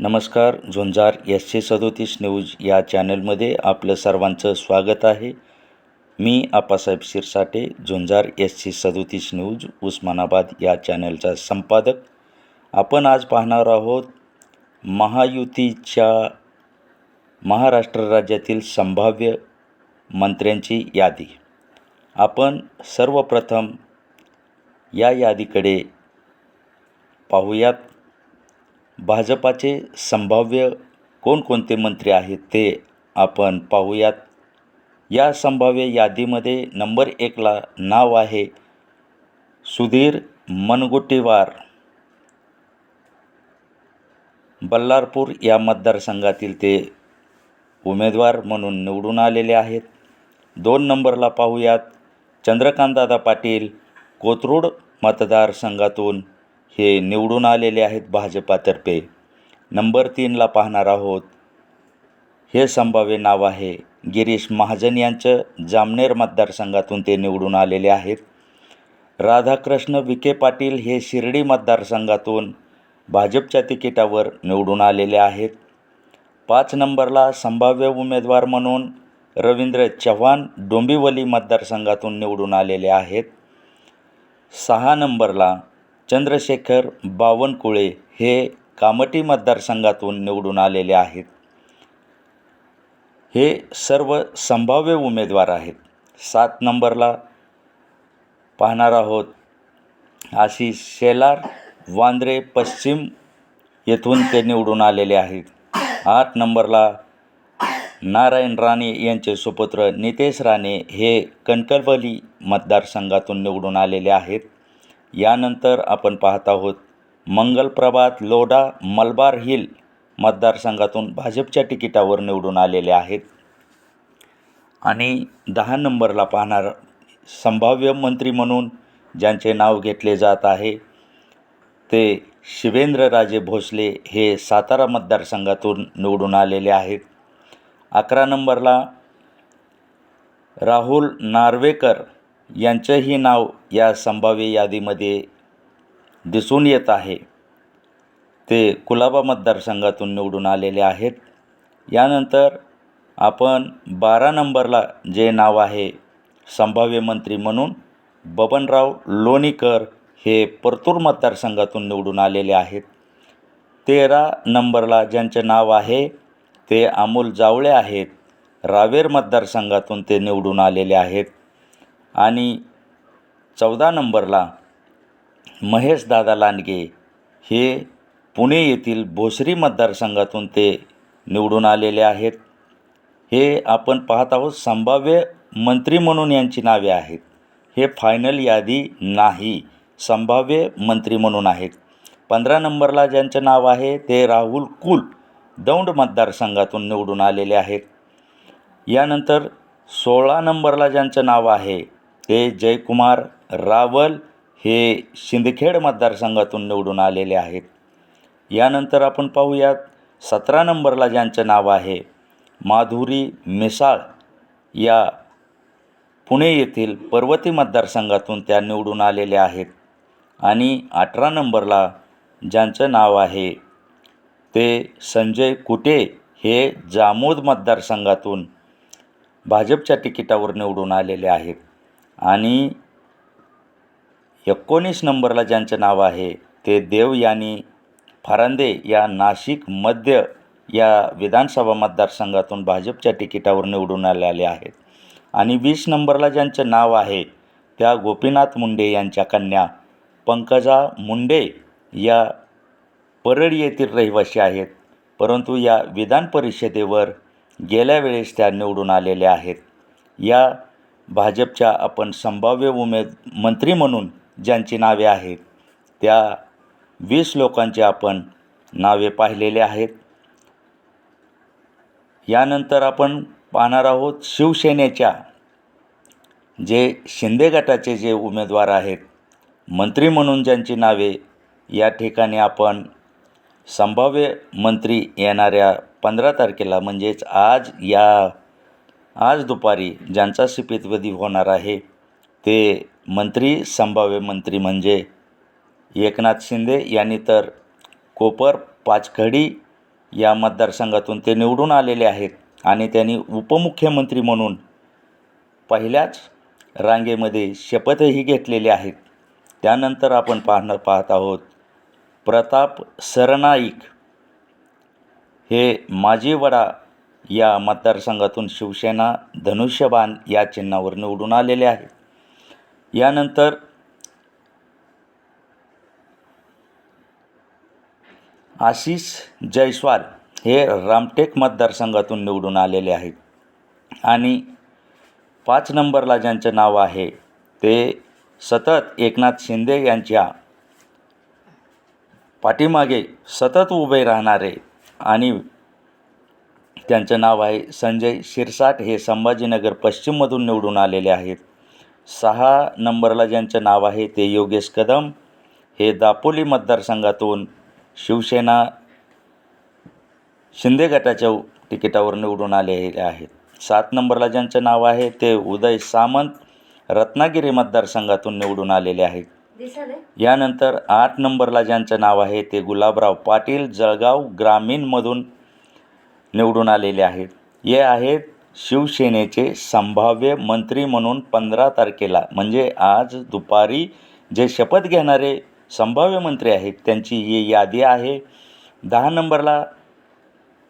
नमस्कार Zunjar S C सदोतीस news या चॅनलमध्ये आपलं सर्वांचं स्वागत आहे. मी आप्पासाहेब शिरसाटे झुंजार एस सी सदोतीस न्यूज उस्मानाबाद या चॅनलचा संपादक. आपण आज पाहणार आहोत महायुतीच्या महाराष्ट्र राज्यातील संभाव्य मंत्र्यांची यादी. आपण सर्वप्रथम या यादीकडे पाहूयात. भाजपाचे संभाव्य कोणकोणते मंत्री आहेत ते आपण पाहूयात. या संभाव्य यादीमध्ये नंबर एकला नाव आहे सुधीर मनगुट्टीवार बल्लारपूर या मतदारसंघातील ते उमेदवार म्हणून निवडून आलेले आहेत. दोन नंबरला पाहूयात. चंद्रकांतदादा पाटील कोथरूड मतदारसंघातून हे निवडून आलेले आहेत भाजपातर्फे. नंबर तीनला पाहणार आहोत. हे संभाव्य नाव आहे. गिरीश महाजन यांचं जामनेर मतदारसंघातून ते निवडून आलेले आहेत. राधाकृष्ण विखे पाटील हे शिर्डी मतदारसंघातून भाजपच्या तिकिटावर निवडून आलेले आहेत. पाच नंबरला संभाव्य उमेदवार म्हणून रवींद्र चव्हाण डोंबिवली मतदारसंघातून निवडून आलेले आहेत. सहा नंबरला चंद्रशेखर बावनकुळे हे कामठी मतदारसंघातून निवडून आलेले आहेत. हे सर्व संभाव्य उमेदवार आहेत. सात नंबरला पाहणार आहोत आशिष शेलार वांद्रे पश्चिम येथून ते निवडून आलेले आहेत. आठ नंबरला नारायण राणे यांचे सुपुत्र नितेश राणे हे कणकवली मतदारसंघातून निवडून आलेले आहेत. यानंतर आपण पाहत आहोत मंगलप्रभात लोढा मलबार हिल मतदारसंघातून भाजपच्या तिकिटावर निवडून आलेले आहेत. आणि दहा नंबरला पाहणार संभाव्य मंत्री म्हणून ज्यांचे नाव घेतले जात आहे ते शिवेंद्रराजे भोसले हे सातारा मतदारसंघातून निवडून आलेले आहेत. अकरा नंबरला राहुल नार्वेकर यांचंही नाव या संभाव्य यादीमध्ये दिसून येत आहे. ते कुलाबा मतदारसंघातून निवडून आलेले आहेत. यानंतर आपण बारा नंबरला जे नाव आहे संभाव्य मंत्री म्हणून बबनराव लोणीकर हे परतूर मतदारसंघातून निवडून आलेले आहेत. तेरा नंबरला ज्यांचे नाव आहे ते अमोल जावळे आहेत. रावेर मतदारसंघातून ते निवडून आलेले आहेत. आणि चौदा नंबरला महेश दादा लांडगे हे पुणे येथील भोसरी मतदारसंघातून ते निवडून आलेले आहेत. हे आपण पाहत आहोत. संभाव्य मंत्री म्हणून यांची नावे आहेत. हे फायनल यादी नाही. संभाव्य मंत्री म्हणून आहेत. पंधरा नंबरला ज्यांचं नाव आहे ते राहुल कुल दौंड मतदारसंघातून निवडून आलेले आहेत. यानंतर सोळा नंबरला ज्यांचं नाव आहे ते जयकुमार रावल हे शिंदखेड मतदारसंघातून निवडून आलेले आहेत. यानंतर आपण पाहूयात सतरा नंबरला ज्यांचं नाव आहे माधुरी मिसाळ या पुणे येथील पर्वती मतदारसंघातून त्या निवडून आलेल्या आहेत. आणि अठरा नंबरला ज्यांचं नाव आहे ते संजय कुटे हे जामोद मतदारसंघातून भाजपच्या तिकिटावर निवडून आलेले आहेत. आणि एकोणीस नंबरला ज्यांचं नाव आहे ते देव यांनी फरांदे या नाशिक मध्य या विधानसभा मतदारसंघातून भाजपच्या तिकिटावर निवडून आलेले आहेत. आणि वीस नंबरला ज्यांचं नाव आहे त्या गोपीनाथ मुंडे यांच्या कन्या पंकजा मुंडे या परळी येथील रहिवासी आहेत. परंतु या विधान परिषदेवर गेल्या वेळेस त्या निवडून आलेल्या आहेत. या भाजपच्या आपण संभाव्य उमेद मंत्री म्हणून ज्यांची नावे आहेत त्या वीस लोकांची आपण नावे पाहिलेले आहेत. यानंतर आपण पाहणार आहोत शिवसेनेच्या जे शिंदे गटाचे जे उमेदवार आहेत मंत्री म्हणून ज्यांची नावे या ठिकाणी आपण संभाव्य मंत्री येणाऱ्या पंधरा तारखेला म्हणजेच आज या आज दुपारी ज्यांचा शपथविधी होणार आहे ते मंत्री संभाव्य मंत्री म्हणजे एकनाथ शिंदे यांनी तर कोपर पाचखडी या मतदारसंघातून ते निवडून आलेले आहेत आणि त्यांनी उपमुख्यमंत्री म्हणून पहिल्याच रांगेमध्ये शपथही घेतलेली आहेत. त्यानंतर आपण पाहणं पाहत आहोत प्रताप सरनाईक हे माजी वडा या मतदारसंघातून शिवसेना धनुष्यबाण या चिन्हावर निवडून आलेले आहे यानंतर आशिष जयस्वाल हे रामटेक मतदारसंघातून निवडून आलेले आहेत. आणि पाच नंबरला ज्यांचं नाव आहे ते सतत एकनाथ शिंदे यांच्या पाठीमागे सतत उभे राहणारे आणि त्यांचं नाव आहे संजय शिरसाट. हे संभाजीनगर पश्चिममधून निवडून आलेले आहेत. सहा नंबरला ज्यांचं नाव आहे ते योगेश कदम. हे दापोली मतदारसंघातून शिवसेना शिंदे गटाच्या तिकिटावर निवडून आलेले आहेत. सात नंबरला ज्यांचं नाव आहे ते उदय सामंत रत्नागिरी मतदारसंघातून निवडून आलेले आहेत. यानंतर आठ नंबरला ज्यांचं नाव आहे ते गुलाबराव पाटील जळगाव ग्रामीणमधून निवडून आलेले आहेत. हे आहेत शिवसेनेचे संभाव्य मंत्री म्हणून पंधरा तारखेला. म्हणजे आज दुपारी जे शपथ घेणारे संभाव्य मंत्री आहेत त्यांची ही यादी आहे. दहा नंबरला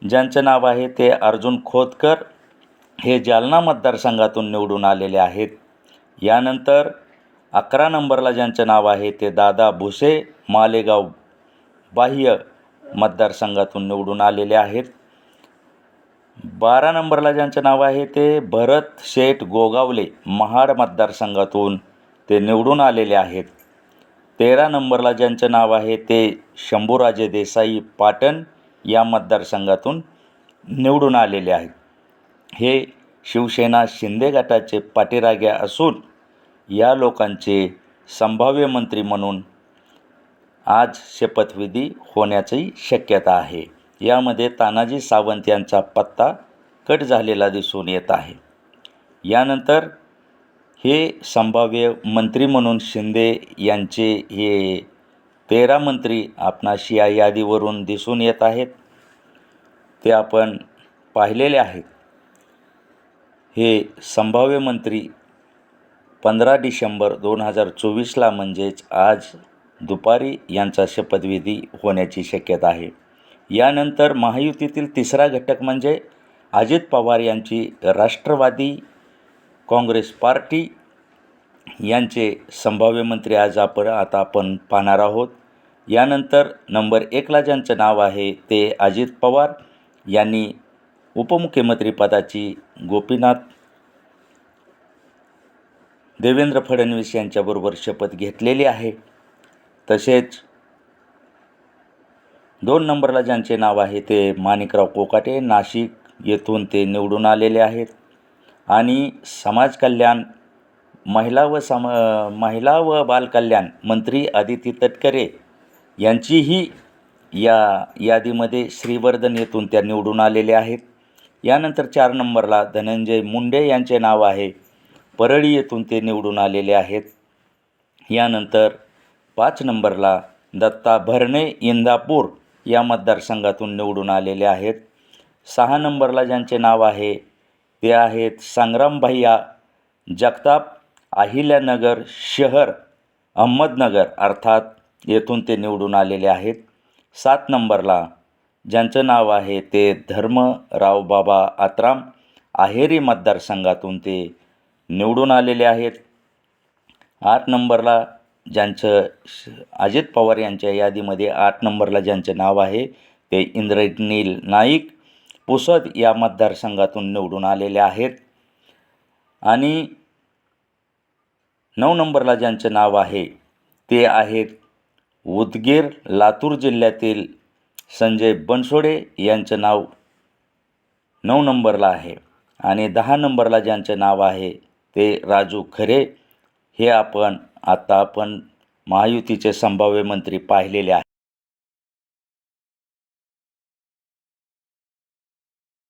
ज्यांचं नाव आहे ते अर्जुन खोतकर हे जालना मतदारसंघातून निवडून आलेले आहेत. यानंतर अकरा नंबरला ज्यांचं नाव आहे ते दादा भुसे मालेगाव बाह्य मतदारसंघातून निवडून आलेले आहेत. बारा नंबरला ज्यांचं नाव आहे ते भरत शेठ गोगावले महाड मतदारसंघातून ते निवडून आलेले आहेत. तेरा नंबरला ज्यांचं नाव आहे ते शंभूराजे देसाई पाटण या मतदारसंघातून निवडून आलेले आहेत. हे शिवसेना शिंदे गटाचे पाठीराग्या असून या लोकांचे संभाव्य मंत्री म्हणून आज शपथविधी होण्याची शक्यता आहे. यामध्ये तानाजी सावंत यांचा पत्ता कट झालेला दिसून येत आहे. यानंतर हे संभाव्य मंत्री म्हणून शिंदे यांचे हे तेरा मंत्री आपणाशी या यादीवरून दिसून येत आहेत. ते आपण पाहिलेले आहेत. हे संभाव्य मंत्री पंधरा डिसेंबर दोन हजार चोवीसला म्हणजेच आज दुपारी यांचा शपथविधी होण्याची शक्यता आहे. यानंतर महायुतीतील तिसरा घटक म्हणजे अजित पवार यांची राष्ट्रवादी काँग्रेस पार्टी. यांचे संभाव्य मंत्री आज आपण आता आपण पाहणार आहोत. यानंतर नंबर एकला ज्यांचं नाव आहे ते अजित पवार यांनी उपमुख्यमंत्रीपदाची गोपीनाथ देवेंद्र फडणवीस यांच्याबरोबर शपथ घेतलेली आहे. तसेच दोन नंबरला ज्यांचे नाव आहे ते माणिकराव कोकाटे नाशिक येथून ते निवडून आलेले आहेत. आणि समाज कल्याण महिला व सम महिला व बालकल्याण मंत्री आदिती तटकरे यांचीही या यादीमध्ये श्रीवर्धन येथून त्या निवडून आलेले आहेत. यानंतर चार नंबरला धनंजय मुंडे यांचे नाव आहे. परळी येथून ते निवडून आलेले आहेत. यानंतर पाच नंबरला दत्ता भरणे इंदापूर या मतदारसंघातून निवडून आलेले आहेत. सहा नंबरला ज्यांचे नाव आहे ते आहेत संग्राम भैया जगताप अहिल्यानगर शहर अहमदनगर अर्थात येथून ते निवडून आलेले आहेत. सात नंबरला ज्यांचं नाव आहे ते धर्मराव बाबा आत्राम आहेरी मतदारसंघातून ते निवडून आलेले आहेत. आठ नंबरला ज्यांचं श अजित पवार यांच्या यादीमध्ये आठ नंबरला ज्यांचं नाव आहे ते इंद्रनील नाईक पुसद या मतदारसंघातून निवडून आलेले आहेत. आणि नऊ नंबरला ज्यांचं नाव आहे ते आहेत उदगीर लातूर जिल्ह्यातील संजय बनसोडे यांचं नाव नऊ नंबरला आहे. आणि दहा नंबरला ज्यांचं नाव आहे ते राजू खरे. हे आपण आता आपण महायुतीचे संभाव्य मंत्री पाहिलेले आहे